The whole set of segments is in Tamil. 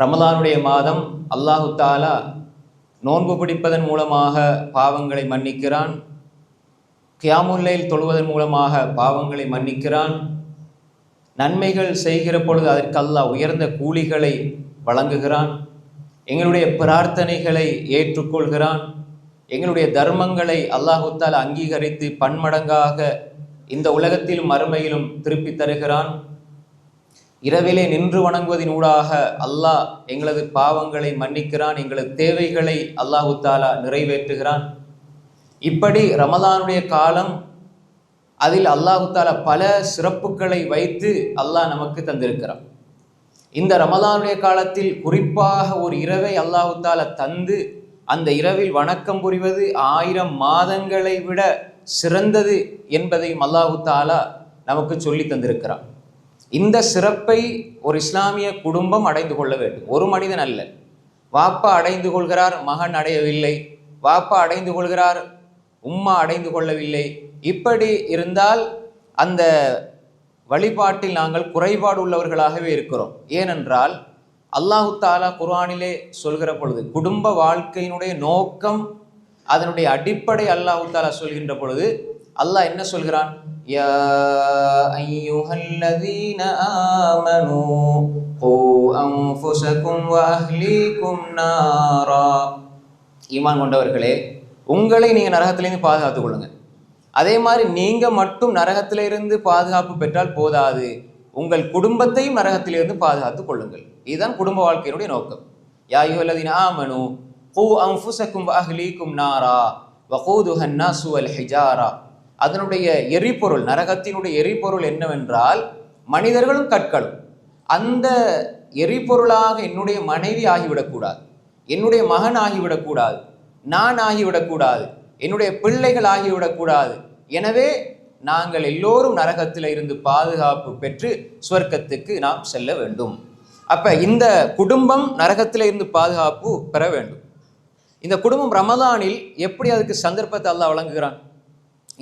ரமலானுடைய மாதம் அல்லாஹு தாலா நோன்பு பிடிப்பதன் மூலமாக பாவங்களை மன்னிக்கிறான். கியாமுல்லையில் தொழுவதன் மூலமாக பாவங்களை மன்னிக்கிறான். நன்மைகள் செய்கிற பொழுது அதற்கு அல்லாஹ் உயர்ந்த கூலிகளை வழங்குகிறான். எங்களுடைய பிரார்த்தனைகளை ஏற்றுக்கொள்கிறான். எங்களுடைய தர்மங்களை அல்லாஹுத்தால் அங்கீகரித்து பன்மடங்காக இந்த உலகத்திலும் அருமையிலும் திருப்பி தருகிறான். இரவிலே நின்று வணங்குவதின் ஊடாக அல்லாஹ் எங்களது பாவங்களை மன்னிக்கிறான் எங்களது தேவைகளை அல்லாஹு தாலா நிறைவேற்றுகிறான். இப்படி ரமதானுடைய காலம் அதில் அல்லாஹு தாலா பல சிறப்புகளை வைத்து அல்லாஹ் நமக்கு தந்திருக்கிறான். இந்த ரமதானுடைய காலத்தில் குறிப்பாக ஒரு இரவை அல்லாஹு தாலா தந்து அந்த இரவில் வணக்கம் புரிவது ஆயிரம் மாதங்களை விட சிறந்தது என்பதையும் அல்லாஹு தாலா நமக்கு சொல்லி தந்திருக்கிறான். இந்த சிறப்பை ஒரு இஸ்லாமிய குடும்பம் அடைந்து கொள்ள வேண்டும். ஒரு மனிதன் அல்ல. வாப்பா அடைந்து கொள்கிறார் மகன் அடையவில்லை. வாப்பா அடைந்து கொள்கிறார் உம்மா அடைந்து கொள்ளவில்லை. இப்படி இருந்தால் அந்த வழிபாட்டில் நாங்கள் குறைபாடு உள்ளவர்களாகவே இருக்கிறோம். ஏனென்றால் அல்லாஹு தாலா குர்ஆனிலே சொல்கிற பொழுது குடும்ப வாழ்க்கையினுடைய நோக்கம் அதனுடைய அடிப்படை அல்லாஹு தாலா சொல்கின்ற பொழுது அல்லாஹ் என்ன சொல்கிறான்? யா أيها الذين آمنوا قوا أنفسكم وأهليكم நாரா ஈமான் கொண்டவர்களே உங்களை நீங்கள் நரகத்திலேருந்து பாதுகாத்துக் கொள்ளுங்க. அதே மாதிரி நீங்கள் மட்டும் நரகத்திலிருந்து பாதுகாப்பு பெற்றால் போதாது. உங்கள் குடும்பத்தையும் நரகத்திலிருந்து பாதுகாத்துக் கொள்ளுங்கள். இதுதான் குடும்ப வாழ்க்கையினுடைய நோக்கம். யா ஐயுஹல்லதீன ஆமனு கூ அம்ஃபுசக்கும் அஹ்லீக்கும் நாரா வகூதுஹ அன்னாசு வல் ஹிஜாரா. அதனுடைய எரிபொருள் நரகத்தினுடைய எரிபொருள் என்னவென்றால் மனிதர்களும் கற்களும். அந்த எரிபொருளாக என்னுடைய மனைவி ஆகிவிடக்கூடாது என்னுடைய மகன் ஆகிவிடக்கூடாது நான் ஆகிவிடக்கூடாது என்னுடைய பிள்ளைகள் ஆகிவிடக்கூடாது. எனவே நாங்கள் எல்லோரும் நரகத்தில் இருந்து பாதுகாப்பு பெற்று சுவர்க்கத்துக்கு நாம் செல்ல வேண்டும். அப்ப இந்த குடும்பம் நரகத்தில் இருந்து பாதுகாப்பு பெற வேண்டும். இந்த குடும்பம் ரமதானில் எப்படி அதுக்கு சந்தர்ப்பத்தை அல்லாஹ் வழங்குகிறான்?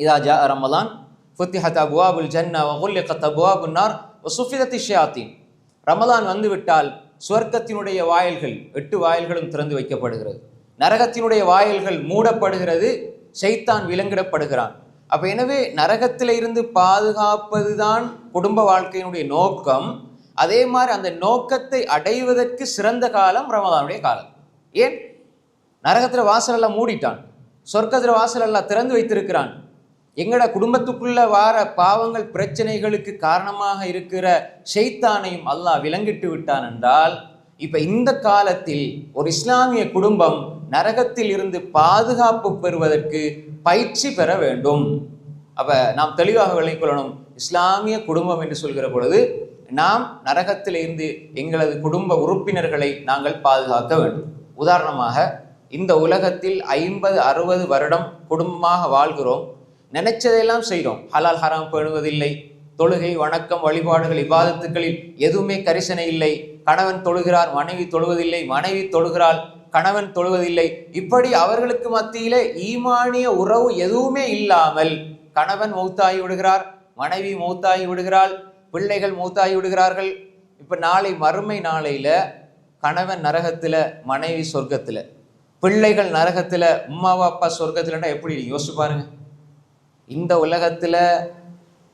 இதா ஜா ரமலான் ஃபுத்திஹத் அபுவாபுல் ஜன்னா வகுல்லிகத் அபுவாபுன் நார் வசுஃபிதத்தி ஷியாத்தீன் ரமலான் வந்துவிட்டால் சுவர்க்கத்தினுடைய வாயில்கள் எட்டு வாயில்களும் திறந்து வைக்கப்படுகிறது. நரகத்தினுடைய வாயில்கள் மூடப்படுகிறது ஷைத்தான் விலங்கிடப்படுகிறான். அப்போ எனவே நரகத்திலிருந்து இருந்து பாதுகாப்பதுதான் குடும்ப வாழ்க்கையினுடைய நோக்கம். அதே மாதிரி அந்த நோக்கத்தை அடைவதற்கு சிறந்த காலம் ரமதானுடைய காலம். ஏன்? நரகத்தில் வாசலெல்லாம் மூடிட்டான். சொர்க்கத்தில் வாசலெல்லாம் திறந்து வைத்திருக்கிறான். எங்களோட குடும்பத்துக்குள்ள வார பாவங்கள் பிரச்சனைகளுக்கு காரணமாக இருக்கிற ஷெய்தானையும் அல்லாஹ் விலங்கிட்டு விட்டான் என்றால் இப்ப இந்த காலத்தில் ஒரு இஸ்லாமிய குடும்பம் நரகத்தில் இருந்து பாதுகாப்பு பெறுவதற்கு பயிற்சி பெற வேண்டும். அப்ப நாம் தெளிவாக விளங்கிக் கொள்ளணும். இஸ்லாமிய குடும்பம் என்று சொல்கிற பொழுது நாம் நரகத்தில் இருந்து எங்களது குடும்ப உறுப்பினர்களை நாங்கள் பாதுகாக்க வேண்டும். உதாரணமாக இந்த உலகத்தில் ஐம்பது அறுபது வருடம் குடும்பமாக வாழ்கிறோம். நினைச்சதையெல்லாம் செய்கிறோம் ஹலால் ஹராம் பேணுவதில்லை. தொழுகை வணக்கம் வழிபாடுகள் விவாதத்துக்களில் எதுவுமே கரிசனை இல்லை. கணவன் தொழுகிறார் மனைவி தொழுவதில்லை. மனைவி தொழுகிறாள் கணவன் தொழுவதில்லை. இப்படி அவர்களுக்கு மத்தியிலே ஈமானிய உறவு எதுவுமே இல்லாமல் கணவன் மௌத்தாகி விடுகிறார் மனைவி மௌத்தாகி விடுகிறாள் பிள்ளைகள் மௌத்தாகி விடுகிறார்கள். இப்போ நாளை மறுமை நாளையில் கணவன் நரகத்தில் மனைவி சொர்க்கத்தில். பிள்ளைகள் நரகத்தில் உம்மாவா அப்பா சொர்க்கத்துலன்னா எப்படி? யோசிச்சு பாருங்கள் இந்த உலகத்துல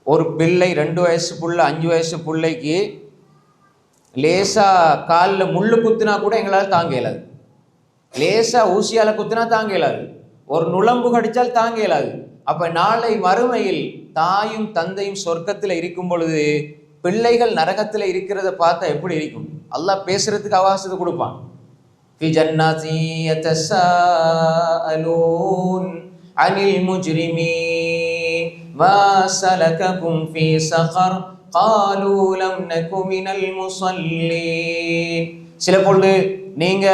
ஒரு பிள்ளை ரெண்டு வயசு புள்ள அஞ்சு வயசு பிள்ளைக்கு லேசா காலில் முள்ளு குத்துனா கூட எங்களால் தாங்க இயலாது லேசா ஊசியால குத்துனா தாங்க இயலாது ஒரு நுளம்பு கடிச்சால் தாங்க இயலாது அப்ப நாளை மறுமையில் தாயும் தந்தையும் சொர்க்கத்துல இருக்கும் பொழுது பிள்ளைகள் நரகத்துல இருக்கிறத பார்த்தா எப்படி இருக்கும் அல்லாஹ் பேசுறதுக்கு அவகாசத்தை கொடுப்பான் في جنات يتساءلون عن المجرمين ما سلككم في سقر قالوا لم نك من المصلين சில பொழுது நீங்க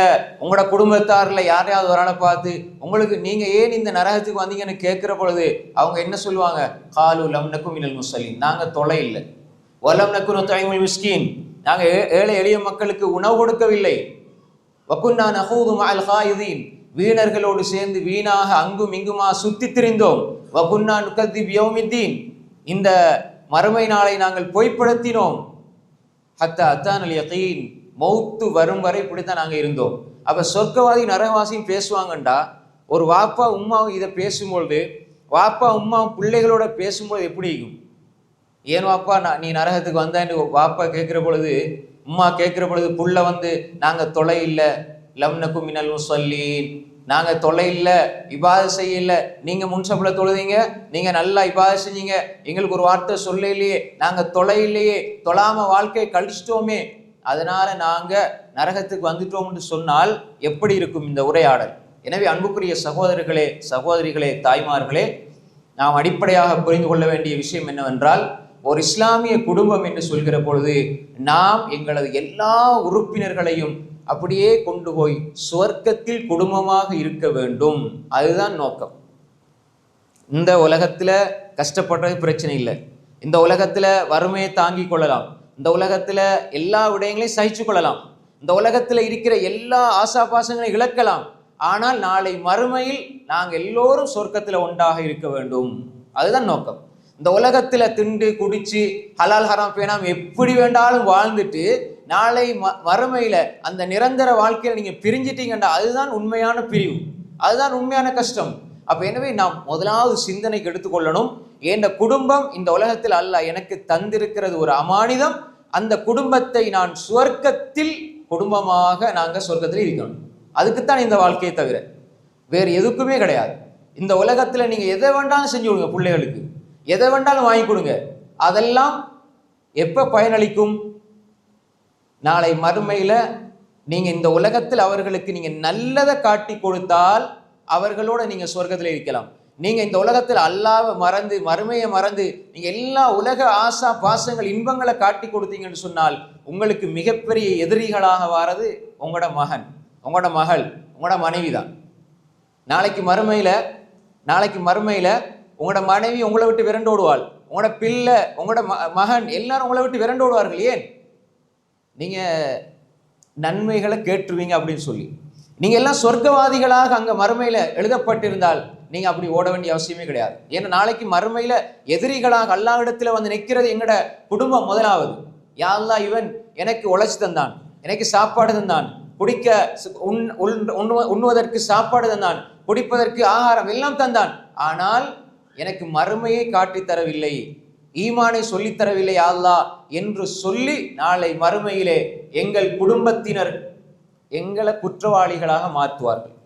உங்களோட குடும்பத்தார்ல யாரையாவது ஒரு ஆளை பார்த்து உங்களுக்கு நீங்க ஏன் இந்த நரகத்துக்கு வந்தீங்கன்னு கேட்கிற பொழுது அவங்க என்ன சொல்லுவாங்க காலு லம் நக்கும் மினல் முசலின் நாங்க தொலை இல்லை வலம் நக்கு தாய்மல் மிஸ்கீன் நாங்க ஏ- ஏழை எளிய மக்களுக்கு உணவு கொடுக்கவில்லை வக்குன்னா நகூது மஅல் காயிதீன் வீணர்களோடு சேர்ந்து வீணாக அங்கும் இங்குமா சுத்தி திரிந்தோம். வகுன்னா நுகத்தி யௌமித்தீன். இந்த மறுமை நாளை நாங்கள் பொய்ப்படுத்தினோம். ஹத்தா அத்தானல் யகீன் மௌத்து வரும் வரை இப்படித்தான் நாங்கள் இருந்தோம். அப்ப சொர்க்கவாதி நரகவாசியும் பேசுவாங்கண்டா? ஒரு வாப்பா உம்மாவும் இதை பேசும்பொழுது வாப்பா உம்மாவும் பிள்ளைகளோட பேசும்போது எப்படி இருக்கும்? ஏன் வாப்பா நான் நீ நரகத்துக்கு வந்தான்னு வாப்பா கேட்குற பொழுது உம்மா கேட்குற பொழுது புள்ள வந்து நாங்கள் தொலை இல்லை. லம்னக்கு மினல் முசல்லீன் நாங்கள் தொலை இல்லை இபாத செய்யல நீங்கள் முன்சபுல தொழுதீங்க நீங்கள் நல்லா இபாத செஞ்சீங்க. எங்களுக்கு ஒரு வார்த்தை சொல்ல இல்லையே நாங்க தொலை இல்லையே தொழாம வாழ்க்கையை கழிச்சிட்டோமே. அதனால நாங்கள் நரகத்துக்கு வந்துட்டோம்னு சொன்னால் எப்படி இருக்கும் இந்த உரையாடல்? எனவே அன்புக்குரிய சகோதரர்களே சகோதரிகளே தாய்மார்களே நாம் அடிப்படையாக புரிந்து கொள்ள வேண்டிய விஷயம் என்னவென்றால் ஒரு இஸ்லாமிய குடும்பம் என்று சொல்கிற பொழுது நாம் எங்களது எல்லா உறுப்பினர்களையும் அப்படியே கொண்டு போய் சுவர்க்கத்தில் குடும்பமாக இருக்க வேண்டும். அதுதான் நோக்கம். இந்த உலகத்தில் கஷ்டப்படுறது பிரச்சனை இல்லை. இந்த உலகத்தில் வறுமையை தாங்கி கொள்ளலாம். இந்த உலகத்தில் எல்லா விடயங்களையும் சகிச்சு கொள்ளலாம். இந்த உலகத்தில் இருக்கிற எல்லா ஆசாபாசங்களையும் இழக்கலாம். ஆனால் நாளை மறுமையில் நாங்கள் எல்லோரும் சொர்க்கத்தில் ஒன்றாக இருக்க வேண்டும். அதுதான் நோக்கம். இந்த உலகத்தில் திண்டு குடிச்சு ஹலால் ஹராம் பேணாம எப்படி வேண்டாலும் வாழ்ந்துட்டு நாளை ம மறுமையில அந்த நிரந்தர வாழ்க்கையில நீங்க பிரிஞ்சிட்டீங்கண்டா அதுதான் உண்மையான பிரிவு. அதுதான் உண்மையான கஷ்டம். அப்ப எனவே நாம் முதலாவது சிந்தனைக்கு எடுத்துக்கொள்ளணும் என் குடும்பம் இந்த உலகத்தில் அல்ல எனக்கு தந்திருக்கிறது ஒரு அமானிதம். அந்த குடும்பத்தை நான் சுவர்க்கத்தில் குடும்பமாக நாங்கள் சொர்க்கத்தில் இருக்கணும். அதுக்குத்தான் இந்த வாழ்க்கையை தவிர வேறு எதுக்குமே கிடையாது. இந்த உலகத்தில் நீங்கள் எதை வேண்டாலும் செஞ்சு கொடுங்க பிள்ளைகளுக்கு. எதை வேண்டாலும் வாங்கி கொடுங்க. அதெல்லாம் எப்போ பயனளிக்கும்? நாளை மறுமையில் நீங்கள் இந்த உலகத்தில் அவர்களுக்கு நீங்கள் நல்லதை காட்டி கொடுத்தால் அவர்களோட நீங்கள் சொர்க்கத்தில் இருக்கலாம். நீங்கள் இந்த உலகத்தில் அல்லாவை மறந்து மறுமையை மறந்து நீங்கள் எல்லா உலக ஆசா பாசங்கள் இன்பங்களை காட்டி கொடுத்தீங்கன்னு சொன்னால் உங்களுக்கு மிகப்பெரிய எதிரிகளாக வாரது உங்களோட மகன் உங்களோட மகள் உங்களோட மனைவி தான் நாளைக்கு மறுமையில் நாளைக்கு மறுமையில் உங்களோட மனைவி உங்களை விட்டு விரண்டோடுவாள். உங்களோட பிள்ளை உங்களோட ம- மகன் எல்லாரும் உங்களை விட்டு விரண்டோடுவார்கள். ஏன்? நீங்கள் நன்மைகளை கேட்டுருவீங்க அப்படின்னு சொல்லி. நீங்கள் எல்லாம் சொர்க்கவாதிகளாக அங்கே மறுமையில் எழுதப்பட்டிருந்தால் நீங்கள் அப்படி ஓட வேண்டிய அவசியமே கிடையாது. ஏன்னா நாளைக்கு மறுமையில் எதிரிகளாக அல்லாஹ்விடத்துல வந்து நிற்கிறது எங்களோட குடும்பம் முதலாவது. யாரெல்லாம் இவன் எனக்கு உழைச்சி தந்தான் எனக்கு சாப்பாடு தந்தான் குடிக்க உண் உண்- உண்ணுவதற்கு சாப்பாடு தந்தான் குடிப்பதற்கு ஆகாரம் எல்லாம் தந்தான். ஆனால் எனக்கு மறுமையை காட்டித் தரவில்லை ஈமானை சொல்லித்தரவில்லை அல்லா என்று சொல்லி நாளை மறுமையிலே எங்கள் குடும்பத்தினர் எங்களை குற்றவாளிகளாக மாற்றுவார்கள்.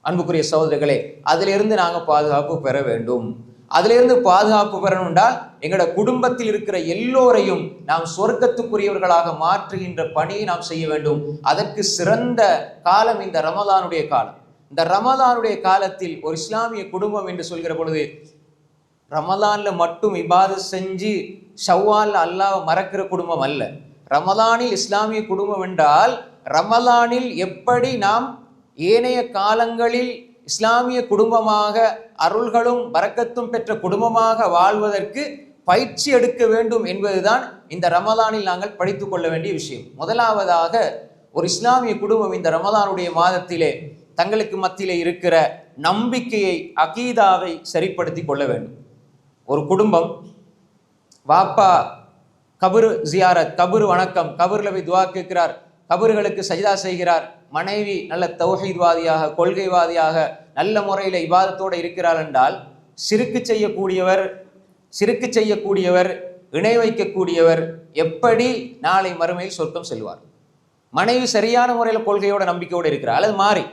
அன்புக்குரிய சகோதரர்களே அதிலிருந்து நாங்கள் பாதுகாப்பு பெற வேண்டும். அதிலிருந்து பாதுகாப்பு பெறணும்னால் எங்களோட குடும்பத்தில் இருக்கிற எல்லோரையும் நாம் சொர்க்கத்துக்குரியவர்களாக மாற்றுகின்ற பணியை நாம் செய்ய வேண்டும். அதற்கு சிறந்த காலம் இந்த ரமதானுடைய காலம். இந்த ரமதானுடைய காலத்தில் ஒரு இஸ்லாமிய குடும்பம் என்று சொல்கிற பொழுது ரமலானில் மட்டும் இபாதத் செஞ்சு ஷவ்வால்ல அல்லாஹ் மறக்கிற குடும்பம் அல்ல. ரமலானில் இஸ்லாமிய குடும்பம் என்றால் ரமலானில் எப்படி நாம் ஏனைய காலங்களில் இஸ்லாமிய குடும்பமாக அருள்களும் வரக்கத்தும் பெற்ற குடும்பமாக வாழ்வதற்கு பயிற்சி எடுக்க வேண்டும் என்பதுதான் இந்த ரமலானில் நாங்கள் படித்து கொள்ள வேண்டிய விஷயம். முதலாவதாக ஒரு இஸ்லாமிய குடும்பம் இந்த ரமலானுடைய மாதத்திலே தங்களுக்கு மத்தியிலே இருக்கிற நம்பிக்கையை அகீதாவை சரிப்படுத்தி கொள்ள வேண்டும். ஒரு குடும்பம். வாப்பா கபரு ஜியாரத் கபரு வணக்கம். கபூர்ல போய் துவா கேட்கிறார். கபறுகளுக்கு சஜிதா செய்கிறார். மனைவி நல்ல தௌஹீத்வாதியாக கொள்கைவாதியாக நல்ல முறையில் இவாதத்தோடு இருக்கிறார் என்றால் சிறுக்கு செய்யக்கூடியவர் சிறுக்கு செய்யக்கூடியவர் இணை வைக்கக்கூடியவர் எப்படி நாளை மறுமையில் சொர்க்கம் செல்வார்? மனைவி சரியான முறையில் கொள்கையோட நம்பிக்கையோடு இருக்கிறார். அல்லது மாறி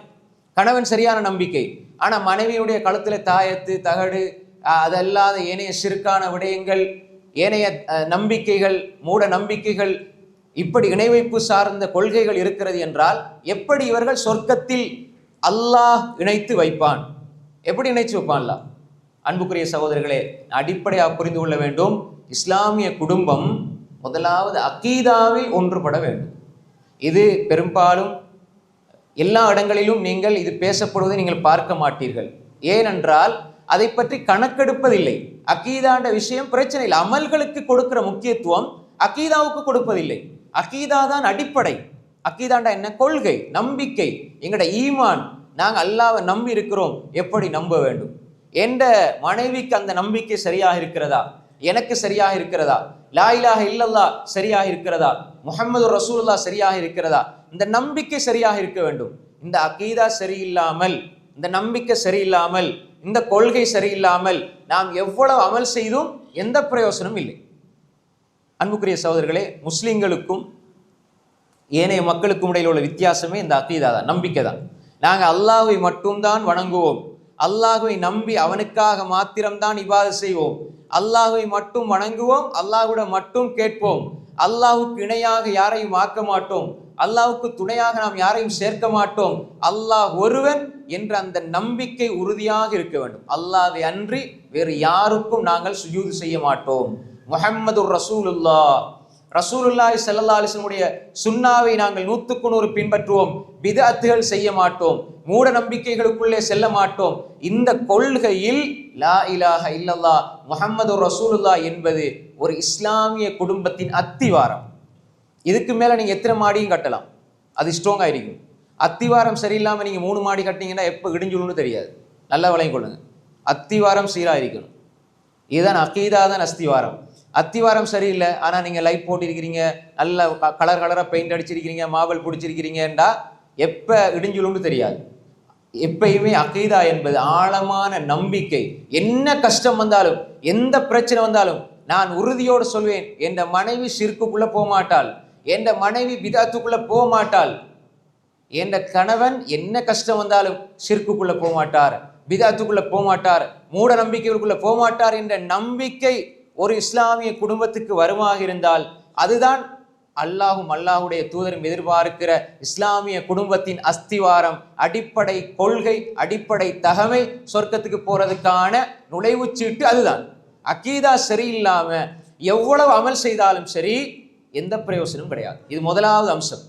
கணவன் சரியான நம்பிக்கை. ஆனால் மனைவியுடைய கழுத்தில் தாயத்து தகடு அதல்லாத ஏனைய சிறுக்கான விடயங்கள் ஏனைய நம்பிக்கைகள் மூட நம்பிக்கைகள் இப்படி இணைவைப்பு சார்ந்த கொள்கைகள் இருக்கிறது என்றால் எப்படி இவர்கள் சொர்க்கத்தில் அல்லாஹ் இணைத்து வைப்பான்? எப்படி இணைச்சு வைப்பான்ல அன்புக்குரிய சகோதரர்களே அடிப்படையாக புரிந்து கொள்ள வேண்டும். இஸ்லாமிய குடும்பம் முதலாவது அக்கீதாவில் ஒன்றுபட வேண்டும். இது பெரும்பாலும் எல்லா இடங்களிலும் நீங்கள் இது பேசப்படுவதை நீங்கள் பார்க்க மாட்டீர்கள். ஏனென்றால் அதை பற்றி கணக்கெடுப்பதில்லை. அகீதாண்ட விஷயம் பிரச்சனை இல்லை. அமல்களுக்கு கொடுக்கிற முக்கியத்துவம் அகீதாவுக்கு கொடுப்பதில்லை. அகீதா தான் அடிப்படை. அகீதாண்டா என்ன? கொள்கை நம்பிக்கை. எங்கட ஈமான். நாங்கள் அல்லாவை நம்பி இருக்கிறோம். எப்படி நம்ப வேண்டும்? எந்த மனைவிக்கு அந்த நம்பிக்கை சரியாக இருக்கிறதா? எனக்கு சரியாக இருக்கிறதா? லா இல்லல்லா சரியாக இருக்கிறதா? முஹம்மது ரசூல்லா சரியாக இருக்கிறதா? இந்த நம்பிக்கை சரியாக இருக்க வேண்டும். இந்த அகீதா சரியில்லாமல் இந்த நம்பிக்கை சரியில்லாமல் இந்த கொள்கை சரியில்லாமல் நாம் எவ்வளவு அமல் செய்தும் எந்த பிரயோசனமும் இல்லை. அன்புக்குரிய சகோதரர்களே முஸ்லீம்களுக்கும் ஏனைய மக்களுக்கும் இடையில் உள்ள வித்தியாசமே இந்த அத்தீதா தான் நம்பிக்கை தான். நாங்கள் அல்லாஹ்வை மட்டும்தான் வணங்குவோம். அல்லாஹுவை நம்பி அவனுக்காக மாத்திரம்தான் இவ்வாறு செய்வோம். அல்லாஹுவை மட்டும் வணங்குவோம் அல்லாஹுட மட்டும் கேட்போம். அல்லாஹுக்கு இணையாக யாரையும் ஆக்க மாட்டோம். அல்லாவுக்கு துணையாக நாம் யாரையும் சேர்க்க மாட்டோம். அல்லாஹ் ஒருவன் என்ற அந்த நம்பிக்கை உறுதியாக இருக்க வேண்டும். அல்லாவை அன்றி வேறு யாருக்கும் நாங்கள் சுஜூது செய்ய மாட்டோம். முஹம்மது ரசூலுல்லா ரசூலுல்லாஹி ஸல்லல்லாஹு அலைஹி சுண்ணாவை நாங்கள் நூற்றுக்கு நூறு பின்பற்றுவோம். பிதஅத்துகள் செய்ய மாட்டோம். மூட நம்பிக்கைகளுக்குள்ளே செல்ல மாட்டோம். இந்த கொள்கையில் லா இலாஹ இல்லல்லாஹ் முஹம்மது ரசூலுல்லாஹ் என்பது ஒரு இஸ்லாமிய குடும்பத்தின் அத்திவாரம். இதுக்கு மேலே நீங்கள் எத்தனை மாடியும் கட்டலாம்? அது ஸ்ட்ராங்கா இருக்கும் அத்திவாரம் சரியில்லாமல் நீங்கள் மூணு மாடி கட்டினீங்கன்னா எப்போ இடிஞ்சுணும்னு தெரியாது. நல்லா விளையும் கொள்ளுங்க. அத்திவாரம் சீராக இருக்கணும் இதுதான் அக்கீதா தான் அஸ்திவாரம். அத்திவாரம் சரியில்லை ஆனால் நீங்கள் லைட் போட்டிருக்கிறீங்க நல்ல கலர் கலராக பெயிண்ட் அடிச்சிருக்கிறீங்க மாவல் பிடிச்சிருக்கிறீங்கன்றா எப்போ இடிஞ்சுலும்னு தெரியாது. எப்பயுமே அகைதா என்பது ஆழமான நம்பிக்கை. என்ன கஷ்டம் வந்தாலும் எந்த பிரச்சனை வந்தாலும் நான் உறுதியோடு சொல்வேன் என் மனைவி சிற்குக்குள்ளே போக என்ற மனைவி பிதாத்துக்குள்ள போக மாட்டாள் என்ற கணவன் என்ன கஷ்டம் வந்தாலும் சிற்குக்குள்ளே போக மாட்டார் பிதாத்துக்குள்ள போக மாட்டார் மூட நம்பிக்கைகளுக்குள்ள போக மாட்டார் என்ற நம்பிக்கை ஒரு இஸ்லாமிய குடும்பத்துக்கு வருமாக இருந்தால் அதுதான் அல்லாஹும் அல்லாஹுடைய தூதரும் எதிர்பார்க்கிற இஸ்லாமிய குடும்பத்தின் அஸ்திவாரம் அடிப்படை கொள்கை அடிப்படை தகமை சொர்க்கத்துக்கு போறதுக்கான நுழைவுச்சீட்டு அதுதான். அக்கீதா சரியில்லாம எவ்வளவு அமல் செய்தாலும் சரி எந்த பிரயோசனமும் கிடையாது. இது முதலாவது அம்சம்.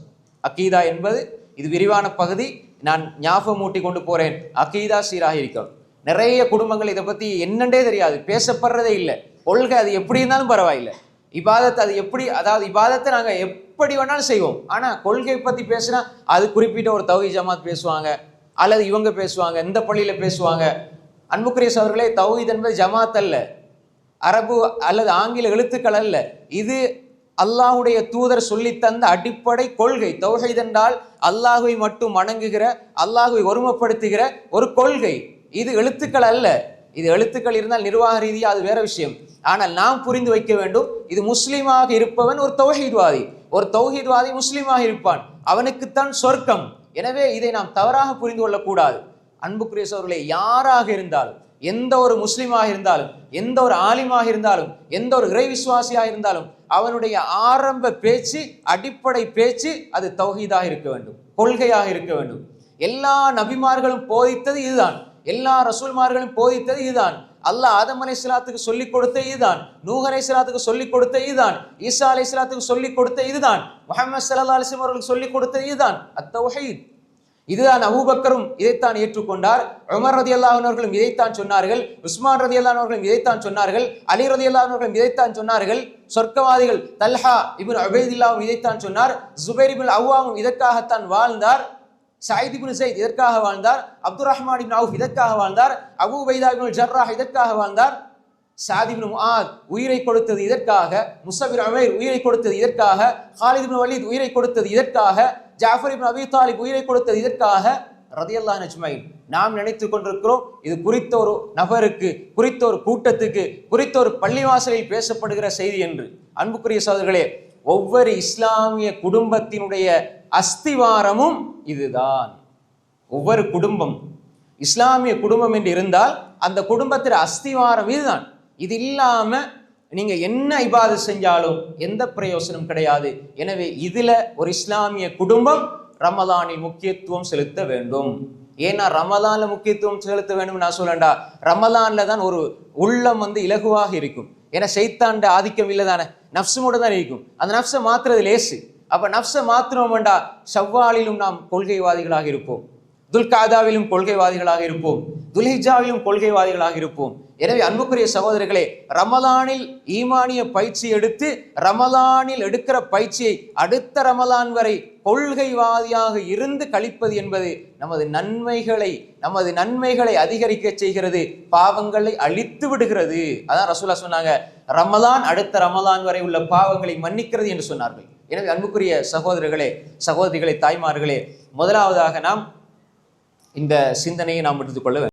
அக்கீதா என்பது இது விரிவான பகுதி. நான் ஞாபகம் மூட்டி கொண்டு போறேன். அக்கீதா சீராக இருக்கணும் நிறைய குடும்பங்கள் இதை பத்தி என்னண்டே தெரியாது. பேசப்படுறதே இல்லை. கொள்கை அது எப்படி இருந்தாலும் பரவாயில்லை. இபாதத்தை அது எப்படி அதாவது இபாதத்தை நாங்கள் எப்படி வேணாலும் செய்வோம். ஆனால் கொள்கை பற்றி பேசினா அது குறிப்பிட்ட ஒரு தௌஹி ஜமாத் பேசுவாங்க. அல்லது இவங்க பேசுவாங்க. இந்த பள்ளியில் பேசுவாங்க. அன்புக்குரிய சவர்களே தௌஹீத் என்பது ஜமாத் அல்ல. அரபு அல்லது ஆங்கில எழுத்துக்கள் அல்ல. இது அல்லாஹுடைய தூதர் சொல்லித்தந்த அடிப்படை கொள்கை. தௌஹீத் என்றால் அல்லாஹுவை மட்டும் வணங்குகிற அல்லாஹுவை ஒருமைப்படுத்துகிற ஒரு கொள்கை. இது எழுத்துக்கள் அல்ல. இது எழுத்துக்கள் இருந்தால் நிர்வாக ரீதியாக அது வேற விஷயம். ஆனால் நாம் புரிந்து வைக்க வேண்டும் இது முஸ்லீமாக இருப்பவன் ஒரு தௌஹீத்வாதி. ஒரு தௌஹீத்வாதி முஸ்லீமாக இருப்பான். அவனுக்குத்தான் சொர்க்கம். எனவே இதை நாம் தவறாக புரிந்து கொள்ளக்கூடாது. அன்புக்குரிய சோர்களே யாராக இருந்தாலும் எந்த ஒரு முஸ்லீமாக இருந்தாலும் எந்த ஒரு ஆலிமாக இருந்தாலும் எந்த ஒரு இறை விசுவாசியாக இருந்தாலும் அவனுடைய ஆரம்ப பேச்சு அடிப்படை பேச்சு அது தௌஹீதாக இருக்க வேண்டும் கொள்கையாக இருக்க வேண்டும். எல்லா நபிமார்களும் போதித்தது இதுதான். எல்லா ரசூல்மார்களும் போதித்தது இதுதான். அல்லாஹ் ஆதம் அலை சலாத்துக்கு சொல்லிக் கொடுத்த இதுதான். நூஹ் அலை சொல்லிக் கொடுத்த இதுதான். ஈசா அலை சலாத்துக்கு சொல்லிக் கொடுத்த இதுதான். முகமது சல்லா அலிஸ்லாம் அவர்களுக்கு சொல்லிக் கொடுத்த இதுதான். அத்தௌஹீத். இதுதான் அபூபக்கரும் இதைத்தான் ஏற்றுக்கொண்டார். உமர் ரதி அல்லாஹர்களும் இதைத்தான் சொன்னார்கள். உஸ்மான் ரதி அல்லாஹர்களும் இதைத்தான் சொன்னார்கள். அலி ரதி அல்லாஹர்களும் இதைத்தான் சொன்னார்கள். சொர்க்கவாதிகள் தல்ஹா இபின் அபேதில்லாவும் இதைத்தான் சொன்னார். ஜுபைர் இபின் அவ்வாவும் இதற்காகத்தான் வாழ்ந்தார். சாயித் இபின் சைத் இதற்காக வாழ்ந்தார். அப்துல் ரஹ்மான் இப்னு அவுஃப் இதற்காக வாழ்ந்தார். அபு பைதா இபின் ஜர்ராஹ் இதற்காக வாழ்ந்தார். சாதிபின் இப்னு முஆத் உயிரை கொடுத்தது இதற்காக. முசபிர் அமீர் உயிரை கொடுத்தது இதற்காக. ஹாலித் இப்னு வலீத் உயிரை கொடுத்தது இதற்காக. ஜாஃபர் இப்னு அபி தாலிப் உயிரை கொடுத்தது இதற்காக ரதியல்லா நஜ்மைன் நாம் நினைத்துக் கொண்டிருக்கிறோம் இது குறித்த ஒரு நபருக்கு குறித்த ஒரு கூட்டத்துக்கு குறித்த ஒரு பள்ளிவாசலில் பேசப்படுகிற செய்தி என்று. அன்புக்குரிய சோதர்களே ஒவ்வொரு இஸ்லாமிய குடும்பத்தினுடைய அஸ்திவாரமும் இதுதான். ஒவ்வொரு குடும்பம் இஸ்லாமிய குடும்பம் என்று இருந்தால் அந்த குடும்பத்தில் அஸ்திவாரம் இதுதான். இது இல்லாமல் நீங்க என்ன இபாது செஞ்சாலும் எந்த பிரயோசனம் கிடையாது. எனவே இதுல ஒரு இஸ்லாமிய குடும்பம் ரமதானில் முக்கியத்துவம் செலுத்த வேண்டும். ஏன்னா ரமதானில் முக்கியத்துவம் செலுத்த வேண்டும் நான் சொல்லண்டா. ரமதானில் தான் ஒரு உள்ளம் வந்து இலகுவாக இருக்கும். ஏன்னா செய்தாண்ட ஆதிக்கம் இல்லை தானே நப்சு மட்டும் தான் இருக்கும். அந்த நப்சை மாத்துறது லேசு. அப்ப நப்சை மாத்தினோம்டா ஷவ்வாலிலும் நாம் கொள்கைவாதிகளாக இருப்போம். துல்காதாவிலும் கொள்கைவாதிகளாக இருப்போம். துல்ஹிஜாவிலும் கொள்கைவாதிகளாக இருப்போம். எனவே அன்புக்குரிய சகோதரர்களே ரமலானில் ஈமானிய பயிற்சி எடுத்து ரமலானில் எடுக்கிற பயிற்சியை அடுத்த ரமலான் வரை கொள்கைவாதியாக இருந்து கழிப்பது என்பது நமது நன்மைகளை நமது நன்மைகளை அதிகரிக்க செய்கிறது பாவங்களை அழித்து விடுகிறது. அதான் ரசூலா சொன்னாங்க ரமலான் அடுத்த ரமலான் வரை உள்ள பாவங்களை மன்னிக்கிறது என்று சொன்னார்கள். எனவே அன்புக்குரிய சகோதரர்களே சகோதரிகளே தாய்மார்களே முதலாவதாக நாம் இந்த சிந்தனையை நாம் எடுத்துக்கொள்ள வேண்டும்.